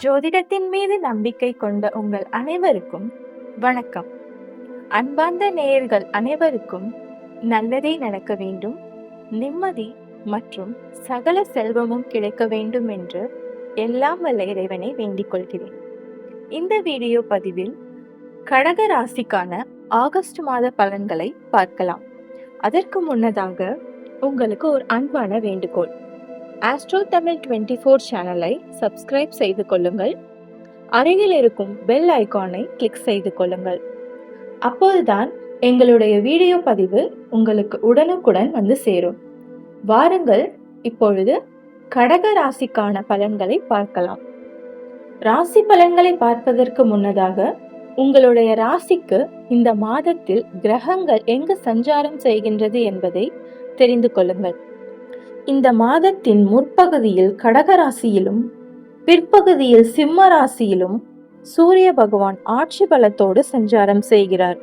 ஜோதிடத்தின் மீது நம்பிக்கை கொண்ட உங்கள் அனைவருக்கும் வணக்கம். அன்பார்ந்த நேயர்கள் அனைவருக்கும் நல்லதே நடக்க வேண்டும் நிம்மதி மற்றும் சகல செல்வமும் கிடைக்க வேண்டும் என்று எல்லாம் வல்ல இறைவனை வேண்டிக் கொள்கிறேன். இந்த வீடியோ பதிவில் கடக ராசிக்கான ஆகஸ்ட் மாத பலன்களை பார்க்கலாம். அதற்கு முன்னதாக உங்களுக்கு ஒரு அன்பான வேண்டுகோள். ஆஸ்ட்ரோ தமிழ் டுவெண்ட்டி ஃபோர் சேனலை சப்ஸ்கிரைப் செய்து கொள்ளுங்கள். அருகில் இருக்கும் பெல் ஐக்கானை கிளிக் செய்து கொள்ளுங்கள். அப்போதுதான் எங்களுடைய வீடியோ பதிவு உங்களுக்கு உடனுக்குடன் வந்து சேரும். வாருங்கள் இப்பொழுது கடக ராசிக்கான பலன்களை பார்க்கலாம். ராசி பலன்களை பார்ப்பதற்கு முன்னதாக உங்களுடைய ராசிக்கு இந்த மாதத்தில் கிரகங்கள் எங்கு சஞ்சாரம் செய்கின்றது என்பதை தெரிந்து கொள்ளுங்கள். இந்த மாதத்தின் முற்பகுதியில் கடக ராசியிலும் பிற்பகுதியில் சிம்ம ராசியிலும் சூரிய பகவான் ஆட்சி பலத்தோடு சஞ்சாரம் செய்கிறார்.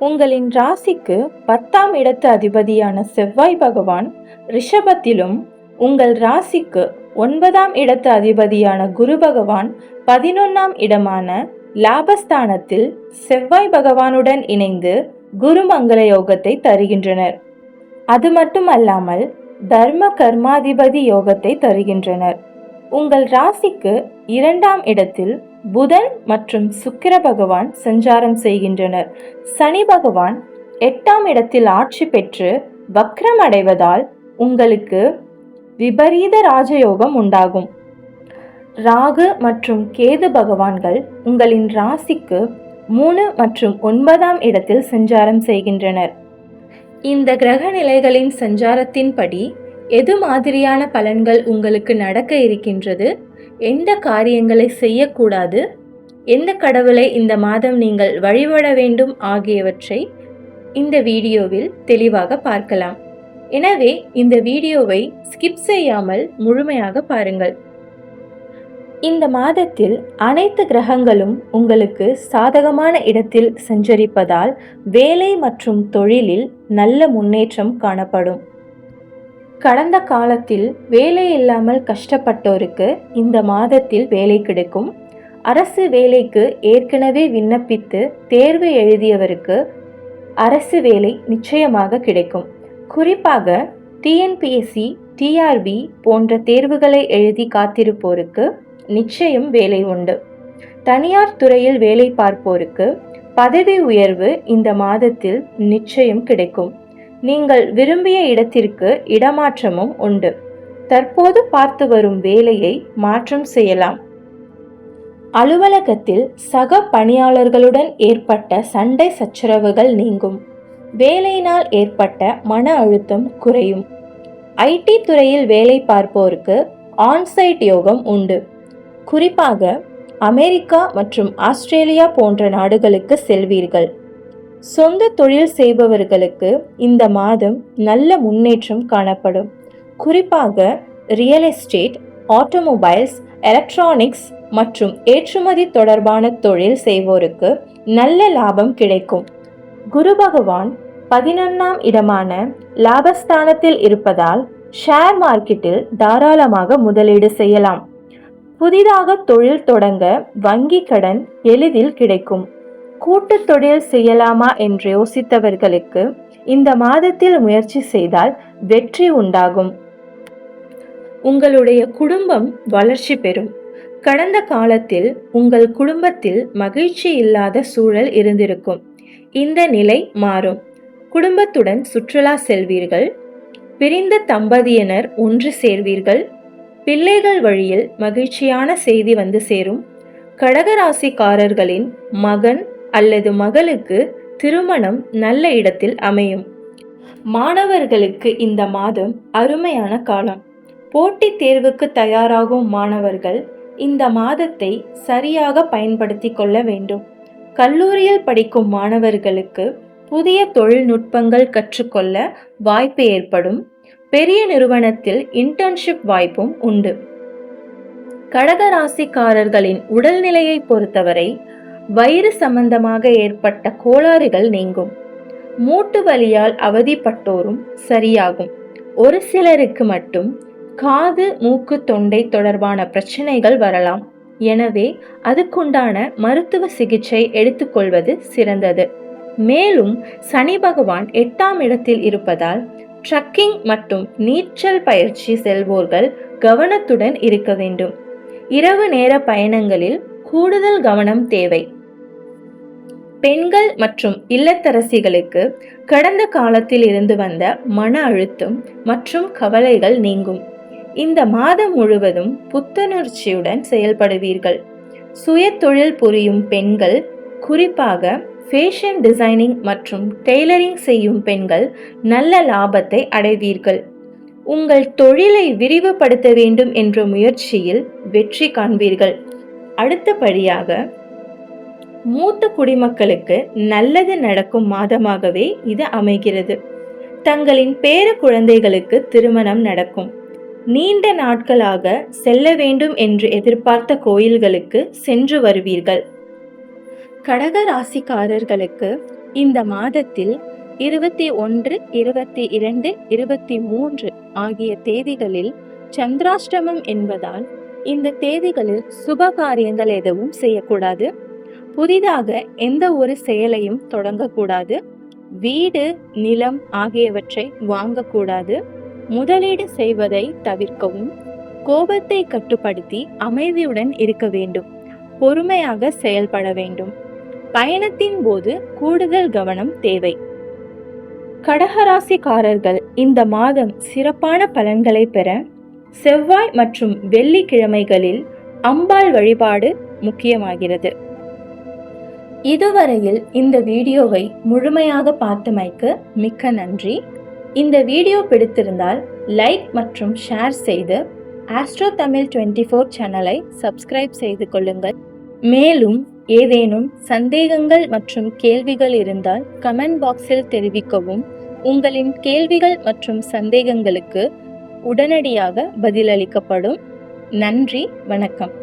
உங்களின் ராசிக்கு பத்தாம் இடத்து அதிபதியான செவ்வாய் பகவான் ரிஷபத்திலும் உங்கள் ராசிக்கு ஒன்பதாம் இடத்து அதிபதியான குரு பகவான் பதினொன்னாம் இடமான லாபஸ்தானத்தில் செவ்வாய் பகவானுடன் இணைந்து குருமங்கள யோகத்தை தருகின்றனர். அது மட்டுமல்லாமல் தர்ம கர்மாதிபதி யோகத்தை தருகின்றனர். உங்கள் ராசிக்கு இரண்டாம் இடத்தில் புதன் மற்றும் சுக்கிர பகவான் சஞ்சாரம் செய்கின்றனர். சனி பகவான் எட்டாம் இடத்தில் ஆட்சி பெற்று வக்ரம் அடைவதால் உங்களுக்கு விபரீத ராஜயோகம் உண்டாகும். ராகு மற்றும் கேது பகவான்கள் உங்களின் ராசிக்கு மூணு மற்றும் ஒன்பதாம் இடத்தில் சஞ்சாரம் செய்கின்றனர். இந்த கிரக நிலைகளின் சஞ்சாரத்தின்படி எது மாதிரியான பலன்கள் உங்களுக்கு நடக்க இருக்கின்றது? எந்த காரியங்களை செய்யக்கூடாது? எந்த கடவுளை இந்த மாதம் நீங்கள் வழிபட வேண்டும்? ஆகியவற்றை இந்த வீடியோவில் தெளிவாக பார்க்கலாம். எனவே இந்த வீடியோவை ஸ்கிப் செய்யாமல் முழுமையாக பாருங்கள். இந்த மாதத்தில் அனைத்து கிரகங்களும் உங்களுக்கு சாதகமான இடத்தில் சஞ்சரிப்பதால் வேலை மற்றும் தொழிலில் நல்ல முன்னேற்றம் காணப்படும். கடந்த காலத்தில் வேலை இல்லாமல் கஷ்டப்பட்டோருக்கு இந்த மாதத்தில் வேலை கிடைக்கும். அரசு வேலைக்கு ஏற்கனவே விண்ணப்பித்து தேர்வு எழுதியவருக்கு அரசு வேலை நிச்சயமாக கிடைக்கும். குறிப்பாக டிஎன்பிஎஸ்சி டிஆர்பி போன்ற தேர்வுகளை எழுதி காத்திருப்போருக்கு நிச்சயம் வேலை உண்டு. தனியார் துறையில் வேலை பார்ப்போருக்கு பதவி உயர்வு இந்த மாதத்தில் நிச்சயம் கிடைக்கும். நீங்கள் விரும்பிய இடத்திற்கு இடமாற்றமும் உண்டு. தற்போது பார்த்து வரும் வேலையை மாற்றம் செய்யலாம். அலுவலகத்தில் சக பணியாளர்களுடன் ஏற்பட்ட சண்டை சச்சரவுகள் நீங்கும். வேலையினால் ஏற்பட்ட மன அழுத்தம் குறையும். ஐடி துறையில் வேலை பார்ப்போருக்கு ஆன்சைட் யோகம் உண்டு. குறிப்பாக அமெரிக்கா மற்றும் ஆஸ்திரேலியா போன்ற நாடுகளுக்கு செல்வீர்கள். சொந்த தொழில் செய்பவர்களுக்கு இந்த மாதம் நல்ல முன்னேற்றம் காணப்படும். குறிப்பாக ரியல் எஸ்டேட் ஆட்டோமொபைல்ஸ் எலக்ட்ரானிக்ஸ் மற்றும் ஏற்றுமதி தொடர்பான தொழில் செய்வோருக்கு நல்ல லாபம் கிடைக்கும். குரு பகவான் பதினொன்றாம் இடமான லாபஸ்தானத்தில் இருப்பதால் ஷேர் மார்க்கெட்டில் தாராளமாக முதலீடு செய்யலாம். புதிதாக தொழில் தொடங்க வங்கி கடன் எளிதில் கிடைக்கும். கூட்டு தொழில் செய்யலாமா என்று யோசித்தவர்களுக்கு இந்த மாதத்தில் முயற்சி செய்தால் வெற்றி உண்டாகும். உங்களுடைய குடும்பம் வளர்ச்சி பெறும். கடந்த காலத்தில் உங்கள் குடும்பத்தில் மகிழ்ச்சி இல்லாத சூழல் இருந்திருக்கும். இந்த நிலை மாறும். குடும்பத்துடன் சுற்றுலா செல்வீர்கள். பிரிந்த தம்பதியினர் ஒன்று சேர்வீர்கள். பிள்ளைகள் வழியில் மகிழ்ச்சியான செய்தி வந்து சேரும். கடகராசிக்காரர்களின் மகன் அல்லது மகளுக்கு திருமணம் நல்ல இடத்தில் அமையும். மாணவர்களுக்கு இந்த மாதம் அருமையான காலம். போட்டித் தேர்வுக்கு தயாராகும் மாணவர்கள் இந்த மாதத்தை சரியாக பயன்படுத்தி கொள்ள வேண்டும். கல்லூரியில் படிக்கும் மாணவர்களுக்கு புதிய தொழில்நுட்பங்கள் கற்றுக்கொள்ள வாய்ப்பு ஏற்படும். பெரிய நிறுவனத்தில் இன்டர்ன்ஷிப் வாய்ப்பும் உண்டு. கடகராசிக்காரர்களின் உடல்நிலையை பொறுத்தவரை வயிறு சம்பந்தமாக ஏற்பட்ட கோளாறுகள் நீங்கும். மூட்டு வலியால் அவதிப்பட்டோரும் சரியாகும். ஒரு சிலருக்கு மட்டும் காது மூக்கு தொண்டை தொடர்பான பிரச்சனைகள் வரலாம். எனவே அதுக்குண்டான மருத்துவ சிகிச்சை எடுத்துக்கொள்வது சிறந்தது. மேலும் சனி பகவான் எட்டாம் இடத்தில் இருப்பதால் ட்ரக்கிங் மற்றும் நீச்சல் பயிற்சி செல்வோர்கள் கவனத்துடன் இருக்க வேண்டும். இரவு நேர பயணங்களில் கூடுதல் கவனம் தேவை. பெண்கள் மற்றும் இல்லத்தரசிகளுக்கு கடந்த காலத்தில் இருந்து வந்த மன அழுத்தம் மற்றும் கவலைகள் நீங்கும். இந்த மாதம் முழுவதும் புத்துணர்ச்சியுடன் செயல்படுவீர்கள். சுய தொழில் புரியும் பெண்கள் குறிப்பாக ஃபேஷன் டிசைனிங் மற்றும் டெய்லரிங் செய்யும் பெண்கள் நல்ல லாபத்தை அடைவீர்கள். உங்கள் தொழிலை விரிவுபடுத்த வேண்டும் என்ற முயற்சியில் வெற்றி காண்பீர்கள். அடுத்தபடியாக மூத்த குடிமக்களுக்கு நல்லது நடக்கும் மாதமாகவே இது அமைகிறது. தங்களின் பேர குழந்தைகளுக்கு திருமணம் நடக்கும். நீண்ட நாட்களாக செல்ல வேண்டும் என்று எதிர்பார்த்த கோயில்களுக்கு சென்று வருவீர்கள். கடக ராசிக்காரர்களுக்கு இந்த மாதத்தில் இருபத்தி ஒன்று இருபத்தி இரண்டு இருபத்தி மூன்று ஆகிய தேதிகளில் சந்திராஷ்டமம் என்பதால் இந்த தேதிகளில் சுப காரியங்கள் எதுவும் செய்யக்கூடாது. புதிதாக எந்த ஒரு செயலையும் தொடங்கக்கூடாது. வீடு நிலம் ஆகியவற்றை வாங்கக்கூடாது. முதலீடு செய்வதை தவிர்க்கவும். கோபத்தை கட்டுப்படுத்தி அமைதியுடன் இருக்க வேண்டும். பொறுமையாக செயல்பட வேண்டும். பயணத்தின் போது கூடுதல் கவனம் தேவை. கடகராசிக்காரர்கள் இந்த மாதம் சிறப்பான பலன்களை பெற செவ்வாய் மற்றும் வெள்ளிக்கிழமைகளில் அம்பாள் வழிபாடு முக்கியமாகிறது. இதுவரையில் இந்த வீடியோவை முழுமையாக பார்த்தமைக்கு மிக்க நன்றி. இந்த வீடியோ பிடித்திருந்தால் லைக் மற்றும் ஷேர் செய்து ஆஸ்ட்ரோ தமிழ் டுவெண்ட்டி ஃபோர் சேனலை சப்ஸ்கிரைப் செய்து கொள்ளுங்கள். மேலும் ஏதேனும் சந்தேகங்கள் மற்றும் கேள்விகள் இருந்தால் கமெண்ட் பாக்ஸில் தெரிவிக்கவும். உங்களின் கேள்விகள் மற்றும் சந்தேகங்களுக்கு உடனடியாக பதிலளிக்கப்படும். நன்றி வணக்கம்.